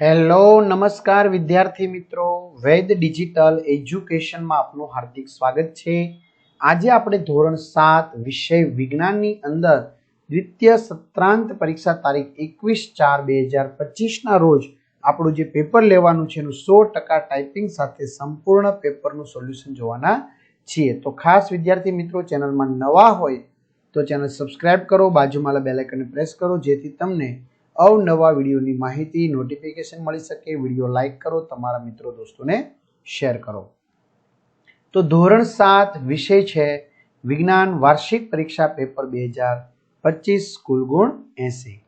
Hello, નમસ્કાર વિદ્યાર્થી મિત્રો. વૈદ ડિજિટલ એજ્યુકેશનમાં આપનું હાર્દિક સ્વાગત છે. આજે આપણે ધોરણ સાત વિષય વિજ્ઞાનની અંદર દ્વિતીય સત્રાંત પરીક્ષા તારીખ એકવીસ ચાર બે હજાર પચીસના રોજ આપણું જે પેપર લેવાનું છે એનું સો ટકા ટાઈપિંગ સાથે સંપૂર્ણ પેપરનું સોલ્યુશન જોવાના છીએ. તો ખાસ વિદ્યાર્થી મિત્રો, ચેનલમાં નવા હોય તો ચેનલ સબસ્ક્રાઈબ કરો, બાજુમાં બેલ આઇકનને પ્રેસ કરો, જેથી તમને અવનવા વિડીયોની માહિતી નોટિફિકેશન મળી શકે, વીડિયો લાઈક કરો, તમારા મિત્રો દોસ્તોને શેર કરો. તો ધોરણ સાત વિષય છે, વિજ્ઞાન વાર્ષિક પરીક્ષા પેપર બે હજાર પચીસ, કુલ ગુણ એસી.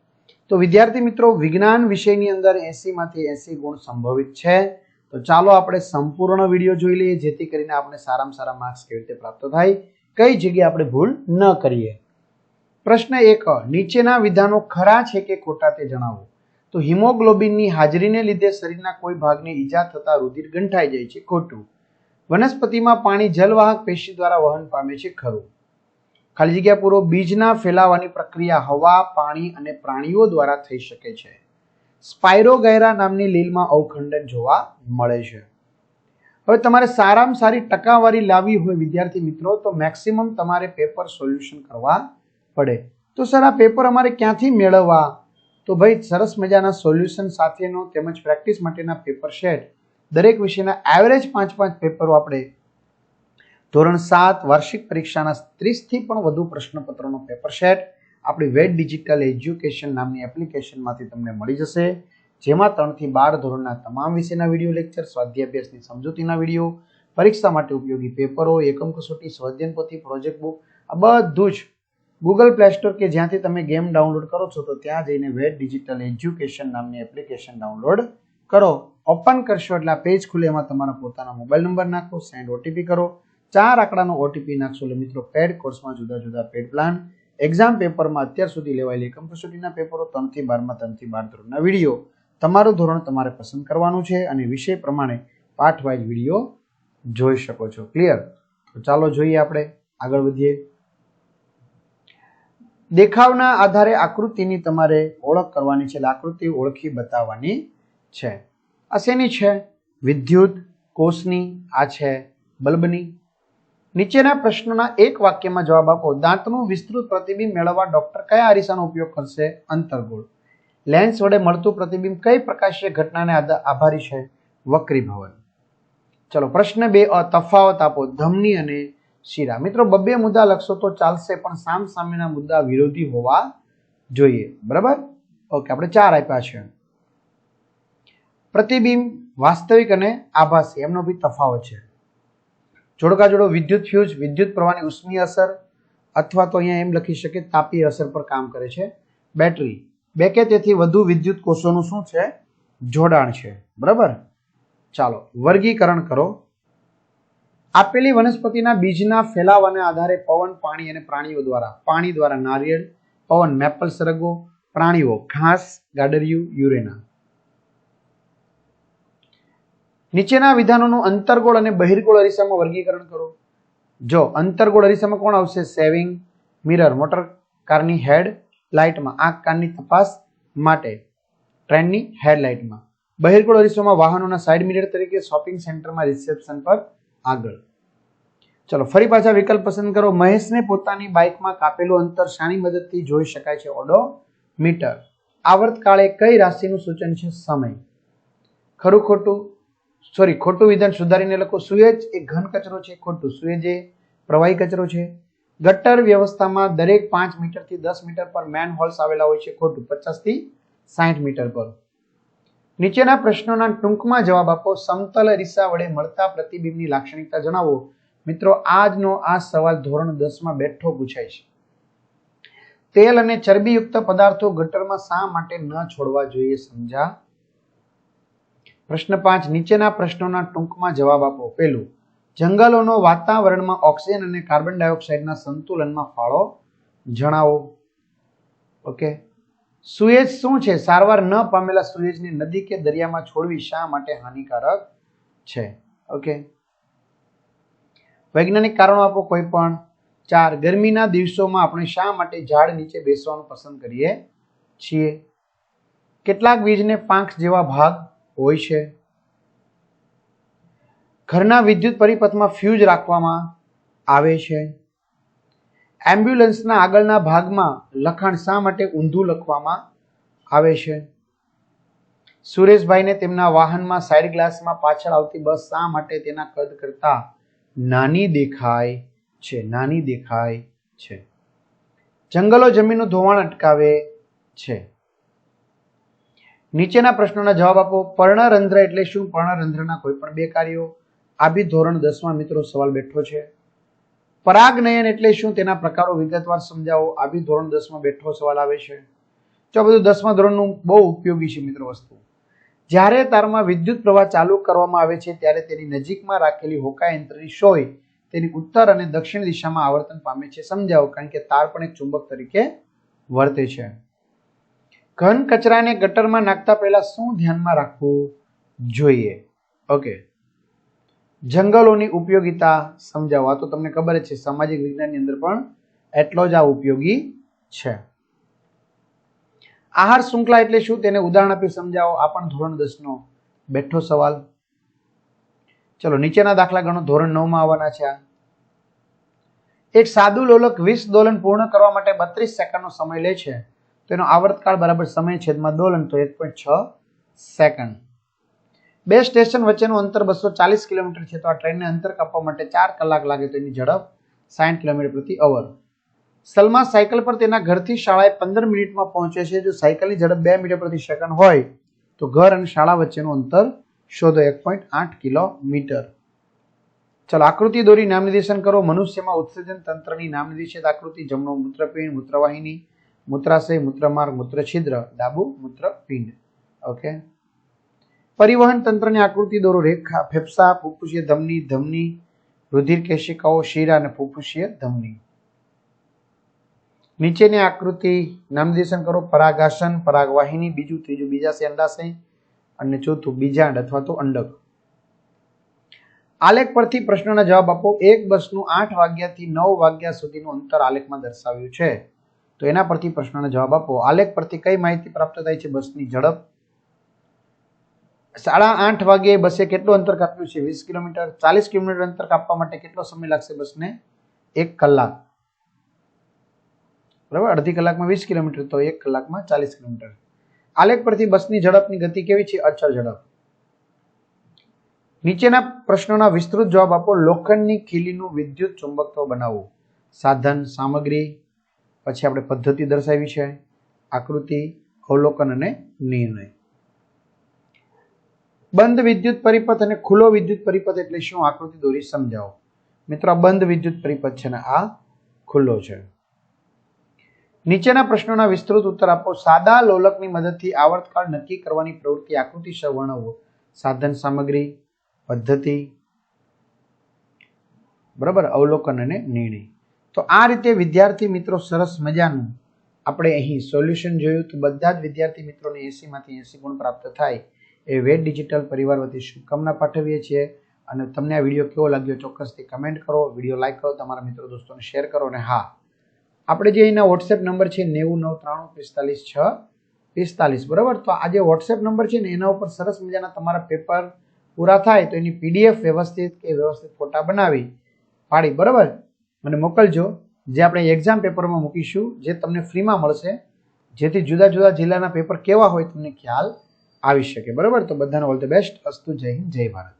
તો વિદ્યાર્થી મિત્રો, વિજ્ઞાન વિષયની અંદર એસીમાંથી એસી ગુણ સંભવિત છે. તો ચાલો આપણે સંપૂર્ણ વીડિયો જોઈ લઈએ, જેથી કરીને આપણે સારામાં સારા માર્ક્સ કેવી રીતે પ્રાપ્ત થાય. કઈ જગ્યાએ આપણે ભૂલ ન કરીએ. પ્રશ્ન એક, નીચેના વિધાનો ખરા છે કે ખોટા તે જણાવો. તો હિમોગ્લોબિનની હાજરીને લીધે શરીરના કોઈ ભાગને ઈજા થતા રુધિર ગંઠાઈ જાય છે ખોટું. વનસ્પતિમાં પાણી જલવાહક પેશી દ્વારા વહન પામે છે ખરું. ખાલી જગ્યા પૂરો બીજના ફેલાવાની પ્રક્રિયા હવા, પાણી અને પ્રાણીઓ દ્વારા થઈ શકે છે. સ્પાયરોગૈરા નામની લીલમાં અવખંડન જોવા મળે છે. હવે તમારે સારામાં સારી ટકાવારી લાવવી હોય વિદ્યાર્થી મિત્રો, તો મેક્સિમમ તમારે પેપર સોલ્યુશન કરવા પડે. તો સર, આ પેપર અમારે ક્યાંથી મેળવવા? તો ભાઈ, સરસ મજાના સોલ્યુશન સાથેનો તેમજ પ્રેક્ટિસ માટેના પેપર શેટ દરેક વિષયના એવરેજ પાંચ પાંચ પેપરો આપણે ધોરણ સાત વાર્ષિક પરીક્ષાના ત્રીસથી પણ વધુ પ્રશ્નપત્રોનો પેપર શેટ આપણી વેટ ડિજિટલ એજ્યુકેશન નામની એપ્લિકેશનમાંથી તમને મળી જશે. જેમાં ત્રણથી બાર ધોરણના તમામ વિષયના વીડિયો લેક્ચર સ્વાધ્યાય અભ્યાસની સમજૂતીના વીડિયો પરીક્ષા માટે ઉપયોગી પેપરો એકમ કસોટી, સ્વાધ્યન પોથી પ્રોજેક્ટ બુક આ બધું જ ગૂગલ પ્લે સ્ટોર કે જ્યાંથી તમે ગેમ ડાઉનલોડ કરો છો, તો ત્યાં જઈને વેટ ડિજિટલ એજ્યુકેશન નામની એપ્લિકેશન ડાઉનલોડ કરો. ઓપન કરશો એટલે આ પેજ ખુલે, એમાં તમારા પોતાના મોબાઈલ નંબર નાખો સેન્ડ ઓટીપી કરો. ચાર આંકડાનો ઓટીપી નાખશો એટલે મિત્રો પેડ કોર્સમાં જુદા જુદા પેડ પ્લાન એક્ઝામ પેપરમાં અત્યાર સુધી લેવાયેલી કમ્પલસરીના પેપરો, ત્રણથી બારમાં, ત્રણથી બાર ધોરણના વીડિયો. તમારું ધોરણ તમારે પસંદ કરવાનું છે અને વિષય પ્રમાણે પાઠ વાઇઝ વીડિયો જોઈ શકો છો. ક્લિયર તો ચાલો જોઈએ આપણે આગળ વધીએ. દેખાવના આધારે આકૃતિની તમારે ઓળખ કરવાની છે. આકૃતિ ઓળખી બતાવવાની છે. આ શેની છે? વિદ્યુત, કોષની, આ છે બલ્બની. નીચેના પ્રશ્નોના એક વાક્યમાં જવાબ આપો. દાંતનું વિસ્તૃત પ્રતિબિંબ મેળવવા ડોક્ટર કયા અરીસાનો ઉપયોગ કરશે? અંતર્ગોળ. લેન્સ વડે મળતું પ્રતિબિંબ કઈ પ્રકાશીય ઘટનાને આભારી છે? વક્રીભવન. ચલો, પ્રશ્ન બે તફાવત આપો. ધમની અને શીરા. મિત્રો, બબ્બે મુદ્દા લખશો તો ચાલશે, પણ સામ સામેના મુદ્દા વિરોધી હોવા જોઈએ. બરાબર? ઓકે, આપણે ચાર આપ્યા છે. પ્રતિબિંબ, વાસ્તવિક અને આભાસી. એમનો બી તફાવત છે. જોડકા જોડો વિદ્યુત ફ્યુઝ, વિદ્યુત પ્રવાહની ઉષ્મીય અસર, અથવા તો અહીંયા એમ લખી શકે તાપીય અસર પર કામ કરે છે. બેટરી. બે કે તેથી વધુ વિદ્યુત કોષોનું શું છે? જોડાણ છે. બરાબર? ચાલો, વર્ગીકરણ કરો. આપેલી વનસ્પતિના બીજના ફેલાવાના આધારે પવન, પાણી અને પ્રાણીઓ દ્વારા. પાણી દ્વારા નારિયેળ, પવન મેપલ સરગો પ્રાણીઓ ઘાસ, ગાડરિયું, યુરેના. નીચેના વિધાનોનું અંતરગોળ અને બહિર્ગોળ અરીસામાં વર્ગીકરણ કરો. જો અંતરગોળ અરીસામાં કોણ આવશે? સેવિંગ, મિરર, મોટર કારની હેડ લાઇટમાં. આંખ કાનની તપાસ માટે ટ્રેનની હેડલાઇટમાં. બહિર્ગોળ અરીસામાં વાહનોના સાઇડ મિરર તરીકે શોપિંગ સેન્ટરમાં રિસેપ્શન પર આગળ. ચલો, ફરી પાછા વિકલ્પ પસંદ કરો. મહેશને પોતાની બાઇકમાં કાપેલું અંતર શાની મદદથી જોઈ શકાય છે ઓડો મીટર આવર્તકાળે કઈ રાશિનું સૂચન છે? સમય. ખરું ખોટું? સોરી, ખોટું વિધાન સુધારીને લખો. સુએજ એ ઘન કચરો છે, ખોટું. સુએજ એ પ્રવાહી કચરો છે. ગટર વ્યવસ્થામાં દરેક પાંચ મીટરથી દસ મીટર પર મેન હોલ્સ આવેલા હોય છે, ખોટું. પચાસથી સાઠ મીટર પર. નીચેના પ્રશ્નોના ટૂંકમાં જવાબ આપો. સમતલ રીસા વડે મળતા પ્રતિબિંબની લાક્ષણિકતા જણાવો. મિત્રો, આજનો આ સવાલ ધોરણ દસમાં બેઠો પૂછાય છે. તેલ અને ચરબીયુક્ત પદાર્થો ગટરમાં શા માટે ન છોડવા જોઈએ સમજા? પ્રશ્ન પાંચ, નીચેના પ્રશ્નોના ટૂંકમાં જવાબ આપો. પેલું જંગલોનો વાતાવરણમાં ઓક્સિજન અને કાર્બન ડાયોક્સાઇડના સંતુલનમાં ફાળો જણાવો. ઓકે? સુએજ શું છે? સારવાર ન પામેલા સુએજને નદી કે દરિયામાં છોડવી શા માટે હાનિકારક છે? ઓકે વૈજ્ઞાનિક કારણો આપો કોઈ પણ. ચાર, ગરમીના દિવસોમાં આપણે શા માટે ઝાડ નીચે બેસવાનું પસંદ કરીએ છીએ? કેટલાક બીજને પાંખ જેવા ભાગ હોય છે. ઘરના વિદ્યુત પરિપથમાં ફ્યુઝ રાખવામાં આવે છે. એમ્બ્યુલન્સના આગળના ભાગમાં લખાણ શા માટે ઊંધું લખવામાં આવે છે? સુરેશભાઈને તેમના વાહનમાં સાઈડ ગ્લાસમાં પાછળ આવતી બસ શા માટે તેના કદ કરતા નાની દેખાય છે, નાની દેખાય છે? જંગલો જમીનનું ધોવાણ અટકાવે છે. નીચેના પ્રશ્નોના જવાબ આપો. પર્ણરંધ્ર એટલે શું? પર્ણરંધ્રના કોઈ પણ બે કાર્યો. આ બી ધોરણ દસમાં મિત્રો સવાલ બેઠો છે. પરાગનયન એટલે શું? તેના પ્રકારો વિગતવાર સમજાવો. આ બી ધોરણ દસમાં બેઠો સવાલ આવે છે. જો બધું દસમા ધોરણનું બહુ ઉપયોગી છે મિત્રો વસ્તુ. જ્યારે તારમાં વિદ્યુત પ્રવાહ ચાલુ કરવામાં આવે છે, ત્યારે તેની નજીકમાં રાખેલી હોકા યંત્રની સોય તેની ઉત્તર અને દક્ષિણ દિશામાં આવર્તન પામે છે. સમજાવો, કારણ કે તાર પણ એક ચુંબક તરીકે વર્તે છે. ઘન કચરાને ગટરમાં નાખતા પહેલા શું ધ્યાનમાં રાખવું જોઈએ? ઓકે. જંગલોની ઉપયોગિતા સમજાવવા તો તમને ખબર છે, સામાજિક વિજ્ઞાનની અંદર પણ એટલો જ આ ઉપયોગી છે. આહાર શૃંખલા એટલે શું? તેને ઉદાહરણ આપી સમજાવો. આ પણ ધોરણ દસ નો બેઠો સવાલ. ચલો, નીચેના દાખલા ગણો. ધોરણ નવમાં આવવાના છે એક સાદું લોલક વીસ દોલન પૂર્ણ કરવા માટે બત્રીસ સેકન્ડનો સમય લે છે. તો એનો આવર્તકાળ બરાબર સમય છેદમાં દોલન, તો એક પોઈન્ટ છ સેકન્ડ. બે સ્ટેશન વચ્ચેનું અંતર બસો ચાલીસ કિલોમીટર છે, તો આ ટ્રેનને અંતર કાપવા માટે ચાર કલાક લાગે તો એની ઝડપ સાઠ કિલોમીટર પ્રતિ અવર. સલમા સાયકલ પર તેના ઘરથી શાળાએ પંદર મિનિટમાં પહોંચે છે. જો સાયકલની ઝડપ બે મીટર પ્રતિ સેકન્ડ હોય, તો ઘર અને શાળા વચ્ચેનું અંતર શોધો એક પોઈન્ટ આઠ કિલોમીટર. ચલો, આકૃતિ દોરી નામ કરો. મનુષ્યમાં ઉત્સર્જન તંત્રની નામ આકૃતિ. જમણો મૂત્રપિંડ, મૂત્રવાહિની, મૂત્રાશય, મૂત્રમાર્ગ, મૂત્રછિદ્ર, ડાબુ મૂત્રપિંડ. ઓકે પરિવહન તંત્રની આકૃતિ દોરો. રેખા, ફેફસા ફુફ્ફુસીય ધમની ધમની. રુધિર કેશિકાઓ, શિરા અને ફુફ્ફુસીય ધમની. નીચેની આકૃતિ નામનિર્દેશન કરો. પરાગાસન, પરાગવાહિની. બીજું, ત્રીજું બીજાશય અંડાશય અને ચોથું બીજાંડ અથવા તો અંડક. આલેખ પરથી પ્રશ્નના જવાબ આપો. એક બસનું આઠ વાગ્યાથી નવ વાગ્યા સુધીનું અંતર આલેખમાં દર્શાવ્યું છે. તો એના પરથી પ્રશ્નના જવાબ આપો. આલેખ પરથી કઈ માહિતી પ્રાપ્ત થાય છે? બસની ઝડપ સાડા આઠ વાગે બસે કેટલું અંતર કાપ્યું છે? વીસ કિલોમીટર, ચાલીસ કિલોમીટર અંતર કાપવા માટે કેટલો સમય લાગશે બસને? એક કલાક. બરાબર? અડધી કલાકમાં વીસ કિલોમીટર, તો એક કલાકમાં ચાલીસ કિલોમીટર. આલેખ પરથી બસની ઝડપની ગતિ કેવી છે? અચળ ઝડપ. નીચેના પ્રશ્નોના વિસ્તૃત જવાબ આપો. લોખંડની ખીલીનું વિદ્યુત ચુંબકત્વ બનાવવું સાધન, સામગ્રી, પછી આપણે પદ્ધતિ દર્શાવી છે. આકૃતિ, અવલોકન અને નિર્ણય. બંધ વિદ્યુત પરિપથ અને ખુલ્લો વિદ્યુત પરિપથ એટલે શું? આકૃતિ દોરી સમજાવો. મિત્રો, આ બંધ વિદ્યુત પરિપથ છે ને આ ખુલ્લો છે. નીચેના પ્રશ્નોના વિસ્તૃત ઉત્તર આપો. સાદા લોલકની મદદથી આવર્તકાળ નક્કી કરવાની પ્રવૃત્તિ આકૃતિ સહ વર્ણવો. સાધન સામગ્રી, પદ્ધતિ, બરાબર? અવલોકન અને નિર્ણય. તો આ રીતે વિદ્યાર્થી મિત્રો સરસ મજાનું આપણે અહીં સોલ્યુશન જોયું તો બધા જ વિદ્યાર્થી મિત્રોને એસીમાંથી એસી ગુણ પ્રાપ્ત થાય. એ વેદ ડિજિટલ પરિવાર વતી શુભકામના પાઠવીએ છીએ. અને તમને આ વીડિયો કેવો લાગ્યો ચોક્કસથી કમેન્ટ કરો, વીડિયો લાઇક કરો, તમારા મિત્રો દોસ્તોને શેર કરો અને હા, આપણે જે અહીંના વોટ્સએપ નંબર છે નેવું નવ ત્રાણું પિસ્તાલીસ છ પિસ્તાલીસ, બરાબર? તો આ જે વોટ્સએપ નંબર છે ને એના ઉપર સરસ મજાના તમારા પેપર પૂરા થાય તો એની પીડીએફ વ્યવસ્થિત કે વ્યવસ્થિત ફોટા બનાવી પાડી, બરાબર? મને મોકલજો. જે આપણે એક્ઝામ પેપરમાં મૂકીશું, જે તમને ફ્રીમાં મળશે, જેથી જુદા જુદા જિલ્લાના પેપર કેવા હોય તમને ખ્યાલ આવી શકે. બરાબર? તો બધાને ઓલ ધ બેસ્ટ અસ્તુ જય હિન્દ જય ભારત.